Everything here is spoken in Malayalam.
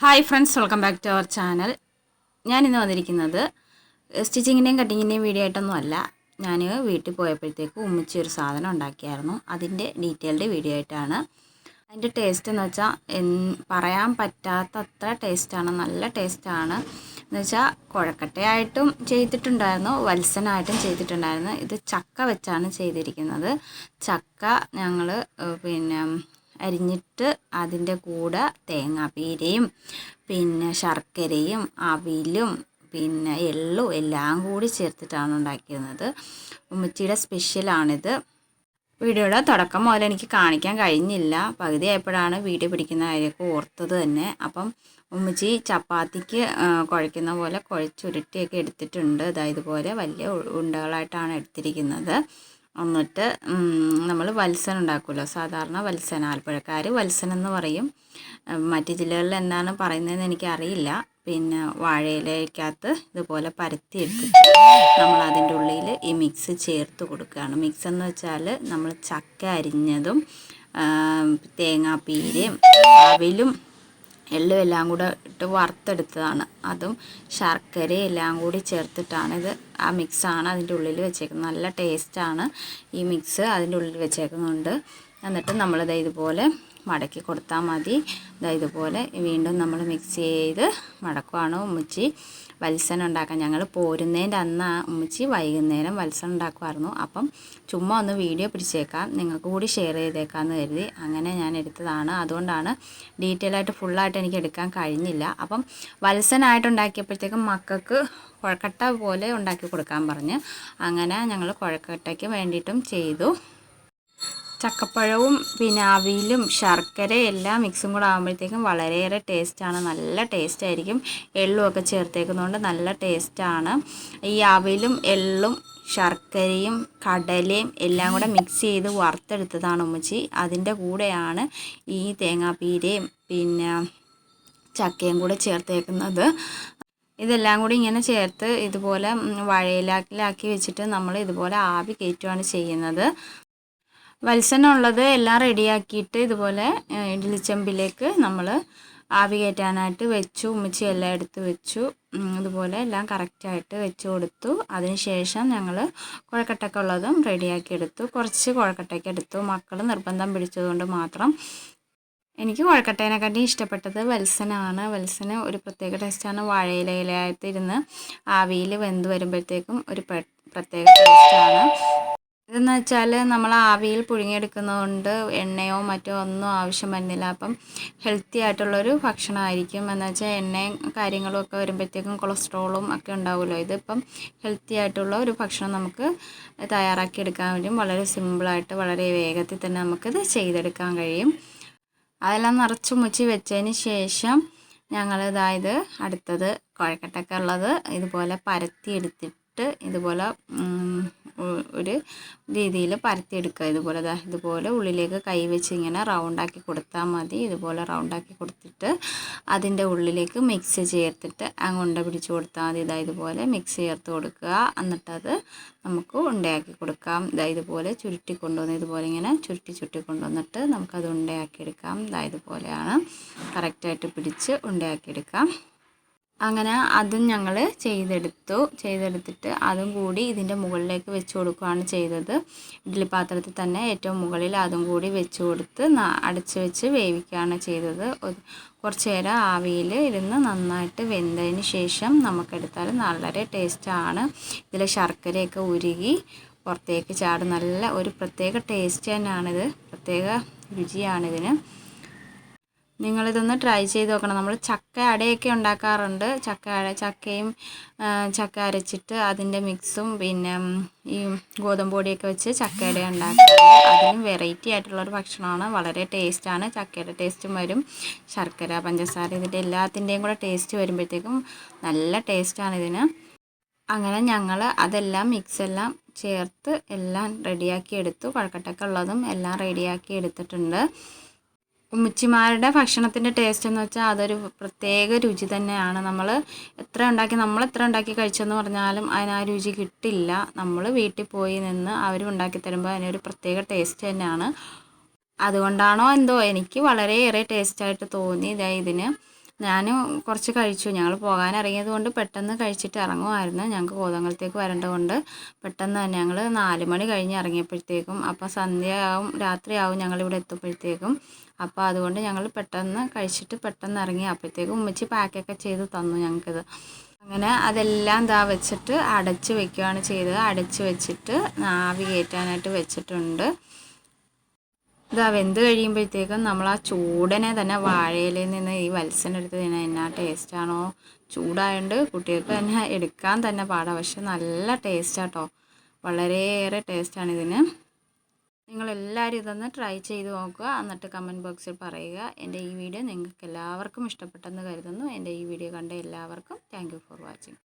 Hi friends welcome back to our channel ഞാൻ ഇന്ന് വന്നിരിക്കുന്നത് സ്റ്റിച്ചിങ്ങിന്റെയും കട്ടിങ്ങിന്റെയും വീഡിയോ ആയിട്ടൊന്നും അല്ല. ഞാൻ വീട്ടിൽ പോയപ്പോഴത്തേക്ക് ഉമ്മിച്ചി ഒരു സാധനം ഉണ്ടാക്കിയായിരുന്നു. അതിന്റെ ഡീറ്റെയിൽഡ് വീഡിയോ ആയിട്ടാണ്. അതിന്റെ ടേസ്റ്റ് എന്ന് വെച്ചാൽ പറയാൻ പറ്റാത്തത്ര ടേസ്റ്റാണ് നല്ല ടേസ്റ്റാണ് എന്ന് വെച്ചാൽ കുഴക്കട്ടയായിട്ടും ചെയ്തിട്ടുണ്ടായിരുന്നു. വത്സനായിട്ടും ചെയ്തിട്ടുണ്ടായിരുന്നു. ഇത് ചക്ക വെച്ചാണ് ചെയ്തിരിക്കുന്നത്. ചക്ക ഞങ്ങൾ പിന്നെ അരിഞ്ഞിട്ട് അതിന്റെ കൂടെ തേങ്ങാപ്പീരയും പിന്നെ ശർക്കരയും അവിലും പിന്നെ എള്ളും എല്ലാം കൂടി ചേർത്തിട്ടാണ് ഉണ്ടാക്കിയിരുന്നത്. ഉമ്മച്ചിയുടെ സ്പെഷ്യലാണിത്. വീഡിയോയുടെ തുടക്കം മുതൽ എനിക്ക് കാണിക്കാൻ കഴിഞ്ഞില്ല. പകുതി ആയപ്പോഴാണ് വീഡിയോ പിടിക്കുന്ന കാര്യമൊക്കെ ഓർത്തത് തന്നെ. അപ്പം ഉമ്മച്ചി ചപ്പാത്തിക്ക് കുഴയ്ക്കുന്ന പോലെ കുഴച്ചുരുട്ടിയൊക്കെ എടുത്തിട്ടുണ്ട്. അതായത് ഇതുപോലെ വലിയ ഉണ്ടകളായിട്ടാണ് എടുത്തിരിക്കുന്നത്. എന്നിട്ട് നമ്മൾ വത്സൻ ഉണ്ടാക്കുമല്ലോ സാധാരണ വത്സൻ ആലപ്പുഴക്കാർ വത്സൻ എന്ന് പറയും. മറ്റ് ജില്ലകളിൽ എന്താണ് പറയുന്നതെന്ന് എനിക്കറിയില്ല. പിന്നെ വാഴയിലേക്കകത്ത് ഇതുപോലെ പരത്തി എടുത്തിട്ട് നമ്മൾ അതിന്റെ ഉള്ളിൽ ഈ മിക്സ് ചേർത്ത് കൊടുക്കുകയാണ്. മിക്സ് എന്ന് വെച്ചാൽ നമ്മൾ ചക്ക അരിഞ്ഞതും തേങ്ങാപ്പീരയും അവിലും എള്ളും എല്ലാം കൂടെ ഇട്ട് വറുത്തെടുത്തതാണ്. അതും ശർക്കരയും എല്ലാം കൂടി ചേർത്തിട്ടാണ് ഇത് ആ മിക്സാണ് അതിന്റെ ഉള്ളിൽ വെച്ചേക്കുന്നത്. നല്ല ടേസ്റ്റാണ് ഈ മിക്സ് അതിന്റെ ഉള്ളിൽ വെച്ചേക്കുന്നുണ്ട് എന്നിട്ട് നമ്മളിത് ഇതുപോലെ മടക്കി കൊടുത്താൽ മതി. ഇതാ ഇതുപോലെ വീണ്ടും നമ്മൾ മിക്സ് ചെയ്ത് മടക്കുവാണ് ഉമ്മച്ചി. വത്സൻ ഉണ്ടാക്കാൻ ഞങ്ങൾ പോരുന്നതിന്റെ അന്ന് ഉമ്മച്ചി വൈകുന്നേരം വത്സൻ ഉണ്ടാക്കുമായിരുന്നു അപ്പം ചുമ്മാ ഒന്ന് വീഡിയോ പിടിച്ചേക്കാം. നിങ്ങൾക്ക് കൂടി ഷെയർ ചെയ്തേക്കാമെന്ന് കരുതി അങ്ങനെ ഞാൻ എടുത്തതാണ്. അതുകൊണ്ടാണ് ഡീറ്റെയിൽ ആയിട്ട് ഫുള്ളായിട്ട് എനിക്ക് എടുക്കാൻ കഴിഞ്ഞില്ല. അപ്പം വത്സനായിട്ട് ഉണ്ടാക്കിയപ്പോഴത്തേക്കും മക്കൾക്ക് കുഴക്കട്ട പോലെ ഉണ്ടാക്കി കൊടുക്കാൻ പറഞ്ഞ്. അങ്ങനെ ഞങ്ങൾ കുഴക്കട്ടയ്ക്ക് വേണ്ടിയിട്ടും ചെയ്തു. ചക്കപ്പഴവും പിന്നെ അവിലും ശർക്കരയും എല്ലാം മിക്സും കൂടെ ആകുമ്പോഴത്തേക്കും വളരെയേറെ ടേസ്റ്റാണ് നല്ല ടേസ്റ്റ് ആയിരിക്കും. എള്ളുമൊക്കെ ചേർത്തേക്കുന്നതുകൊണ്ട് നല്ല ടേസ്റ്റാണ് ഈ അവിലും എള്ളും ശർക്കരയും കടലയും എല്ലാം കൂടെ മിക്സ് ചെയ്ത് വറുത്തെടുത്തതാണ് ഉമ്മച്ചി. അതിന്റെ കൂടെയാണ് ഈ തേങ്ങാപ്പീരയും പിന്നെ ചക്കയും കൂടെ ചേർത്തേക്കുന്നത്. ഇതെല്ലാം കൂടി ഇങ്ങനെ ചേർത്ത് ഇതുപോലെ വാഴയിലാക്കിലാക്കി വെച്ചിട്ട് നമ്മൾ ഇതുപോലെ ആവി കയറ്റുകയാണ് ചെയ്യുന്നത്. വത്സനുള്ളത് എല്ലാം റെഡിയാക്കിയിട്ട് ഇതുപോലെ ഇഡ്ലിച്ചെമ്പിലേക്ക് നമ്മൾ ആവി കയറ്റാനായിട്ട് വെച്ചു ഉമ്മച്ചി എല്ലാം എടുത്ത് വെച്ചു. ഇതുപോലെ എല്ലാം കറക്റ്റായിട്ട് വെച്ച് കൊടുത്തു. അതിനുശേഷം ഞങ്ങൾ കുഴക്കട്ടൊക്കെ ഉള്ളതും റെഡിയാക്കി എടുത്തു. കുറച്ച് കുഴക്കട്ടയ്ക്ക് എടുത്തു. മക്കൾ നിർബന്ധം പിടിച്ചതുകൊണ്ട് മാത്രം. എനിക്ക് കുഴക്കട്ടേനെക്കാട്ടി ഇഷ്ടപ്പെട്ടത് വത്സനാണ്. വത്സന് ഒരു പ്രത്യേക ടേസ്റ്റാണ്. വാഴയിലയിലായിട്ട് ഇരുന്ന് ആവിയിൽ വെന്ത് വരുമ്പോഴത്തേക്കും ഒരു പ്രത്യേക ടേസ്റ്റാണ്. ഇതെന്ന് വെച്ചാൽ നമ്മൾ ആവിയിൽ പുഴുങ്ങിയെടുക്കുന്നതുകൊണ്ട് എണ്ണയോ മറ്റോ ഒന്നും ആവശ്യം വരുന്നില്ല. അപ്പം ഹെൽത്തി ആയിട്ടുള്ളൊരു ഭക്ഷണമായിരിക്കും. എന്ന് വെച്ചാൽ എണ്ണയും കാര്യങ്ങളും ഒക്കെ വരുമ്പോഴത്തേക്കും കൊളസ്ട്രോളും ഒക്കെ ഉണ്ടാവുമല്ലോ. ഇതിപ്പം ഹെൽത്തി ആയിട്ടുള്ള ഒരു ഭക്ഷണം നമുക്ക് തയ്യാറാക്കി എടുക്കാൻ വേണ്ടിയും വളരെ സിമ്പിളായിട്ട് വളരെ വേഗത്തിൽ തന്നെ നമുക്കിത് ചെയ്തെടുക്കാൻ കഴിയും. അതെല്ലാം നിറച്ചു മുച്ചി വെച്ചതിന് ശേഷം ഞങ്ങൾ ഇതായത് അടുത്തത് കുഴക്കട്ടൊക്കെ ഉള്ളത് ഇതുപോലെ പരത്തി എടുത്തിട്ട് ഇതുപോലെ ഒരു രീതിയിൽ പരത്തിയെടുക്കുക. ഇതുപോലെ ദാ ഇതുപോലെ ഉള്ളിലേക്ക് കൈ വെച്ച് ഇങ്ങനെ റൗണ്ടാക്കി കൊടുത്താൽ മതി. ഇതുപോലെ റൗണ്ടാക്കി കൊടുത്തിട്ട് അതിന്റെ ഉള്ളിലേക്ക് മിക്സ് ചേർത്തിട്ട് അങ്ങുണ്ട പിടിച്ച് കൊടുത്താൽ മതി. ഇതാ ഇതുപോലെ മിക്സ് ചേർത്ത് കൊടുക്കുക. എന്നിട്ടത് നമുക്ക് ഉണ്ടയാക്കി കൊടുക്കാം. ഇതാ ഇതുപോലെ ചുരുട്ടി കൊണ്ടുവന്ന് ഇതുപോലെ ഇങ്ങനെ ചുരുട്ടി ചുരുട്ടി കൊണ്ടുവന്നിട്ട് നമുക്കത് ഉണ്ടയാക്കിയെടുക്കാം ഇതാ ഇതുപോലെയാണ് കറക്റ്റായിട്ട് പിടിച്ച് ഉണ്ടയാക്കി എടുക്കാം. അങ്ങനെ അതും ഞങ്ങൾ ചെയ്തെടുത്തു. ചെയ്തെടുത്തിട്ട് അതും കൂടി ഇതിന്റെ മുകളിലേക്ക് വെച്ച് കൊടുക്കുകയാണ് ചെയ്തത്. ഇഡ്ഡലി പാത്രത്തിൽ തന്നെ ഏറ്റവും മുകളിൽ അതും കൂടി വെച്ച് കൊടുത്ത് അടച്ച് വെച്ച് വേവിക്കുകയാണ് ചെയ്തത്. കുറച്ച് നേരം ആവിയിൽ ഇരുന്ന് നന്നായിട്ട് വെന്തതിന് ശേഷം നമുക്കെടുത്താൽ വളരെ ടേസ്റ്റാണ് ഇതിൽ ശർക്കരയൊക്കെ ഉരുകി പുറത്തേക്ക് ചാടും. നല്ല ഒരു പ്രത്യേക ടേസ്റ്റ് തന്നെയാണിത്. പ്രത്യേക രുചിയാണിതിന്. നിങ്ങളിതൊന്ന് ട്രൈ ചെയ്ത് നോക്കണം. നമ്മൾ ചക്ക അടയൊക്കെ ഉണ്ടാക്കാറുണ്ട്. ചക്ക അട ചക്കയും ചക്ക അരച്ചിട്ട് അതിന്റെ മിക്സും പിന്നെ ഈ ഗോതമ്പ് പൊടിയൊക്കെ വെച്ച് ചക്ക അട ഉണ്ടാക്കാറുണ്ട്. അതിനും വെറൈറ്റി ആയിട്ടുള്ളൊരു ഭക്ഷണമാണ്. വളരെ ടേസ്റ്റാണ് ചക്കയുടെ ടേസ്റ്റും വരും. ശർക്കര പഞ്ചസാര ഇതിന്റെ എല്ലാത്തിന്റെയും കൂടെ ടേസ്റ്റ് വരുമ്പോഴത്തേക്കും നല്ല ടേസ്റ്റാണ് ഇതിന്. അങ്ങനെ ഞങ്ങൾ അതെല്ലാം മിക്സ് എല്ലാം ചേർത്ത് എല്ലാം റെഡിയാക്കി എടുത്തു. കുഴക്കട്ടൊക്കെ ഉള്ളതും എല്ലാം റെഡിയാക്കി എടുത്തിട്ടുണ്ട്. ഉമ്മച്ചിമാരുടെ ഭക്ഷണത്തിന്റെ ടേസ്റ്റ് എന്ന് വെച്ചാൽ അതൊരു പ്രത്യേക രുചി തന്നെയാണ്. നമ്മൾ എത്ര ഉണ്ടാക്കി നമ്മൾ എത്ര ഉണ്ടാക്കി കഴിച്ചെന്ന് പറഞ്ഞാലും അതിന് ആ രുചി കിട്ടില്ല. നമ്മൾ വീട്ടിൽ പോയി നിന്ന് അവർ ഉണ്ടാക്കി തരുമ്പോൾ അതിനൊരു പ്രത്യേക ടേസ്റ്റ് തന്നെയാണ്. അതുകൊണ്ടാണോ എന്തോ എനിക്ക് വളരെയേറെ ടേസ്റ്റായിട്ട് തോന്നി ഇതാ ഇതിന്. ഞാനും കുറച്ച് കഴിച്ചു. ഞങ്ങൾ പോകാനിറങ്ങിയത് കൊണ്ട് പെട്ടെന്ന് കഴിച്ചിട്ട് ഇറങ്ങുമായിരുന്നു. ഞങ്ങൾക്ക് കോതങ്കലത്തേക്ക് വരേണ്ടതുകൊണ്ട് പെട്ടെന്ന് തന്നെ ഞങ്ങൾ നാല് മണി കഴിഞ്ഞ് ഇറങ്ങിയപ്പോഴത്തേക്കും അപ്പോൾ സന്ധ്യയാവും രാത്രിയാവും ഞങ്ങളിവിടെ എത്തുമ്പോഴത്തേക്കും. അപ്പോൾ അതുകൊണ്ട് ഞങ്ങൾ പെട്ടെന്ന് കഴിച്ചിട്ട് പെട്ടെന്ന് ഇറങ്ങി അപ്പോഴത്തേക്കും ഉമ്മച്ചി പാക്കൊക്കെ ചെയ്ത് തന്നു ഞങ്ങൾക്കിത്. അങ്ങനെ അതെല്ലാം ഇതാ വെച്ചിട്ട് അടച്ച് വെക്കുകയാണ് ചെയ്തത്. അടച്ച് വെച്ചിട്ട് ആവി കയറ്റാനായിട്ട് വെച്ചിട്ടുണ്ട്. ഇതാ വെന്ത് കഴിയുമ്പോഴത്തേക്കും നമ്മൾ ആ ചൂടനെ തന്നെ വാഴയിലയിൽ നിന്ന് ഈ വത്സനെടുത്ത് തന്നെ എന്നാ ടേസ്റ്റാണോ ചൂടായതുകൊണ്ട് കുട്ടികൾക്ക് തന്നെ എടുക്കാൻ തന്നെ പാടാം. പക്ഷെ നല്ല ടേസ്റ്റാട്ടോ വളരെയേറെ ടേസ്റ്റാണ് ഇതിന്. നിങ്ങളെല്ലാവരും ഇതൊന്ന് ട്രൈ ചെയ്ത് നോക്കുക. എന്നിട്ട് കമന്റ് ബോക്സിൽ പറയുക. എന്റെ ഈ വീഡിയോ നിങ്ങൾക്ക് എല്ലാവർക്കും ഇഷ്ടപ്പെട്ടെന്ന് കരുതുന്നു. എന്റെ ഈ വീഡിയോ കണ്ട എല്ലാവർക്കും താങ്ക് ഫോർ വാച്ചിങ്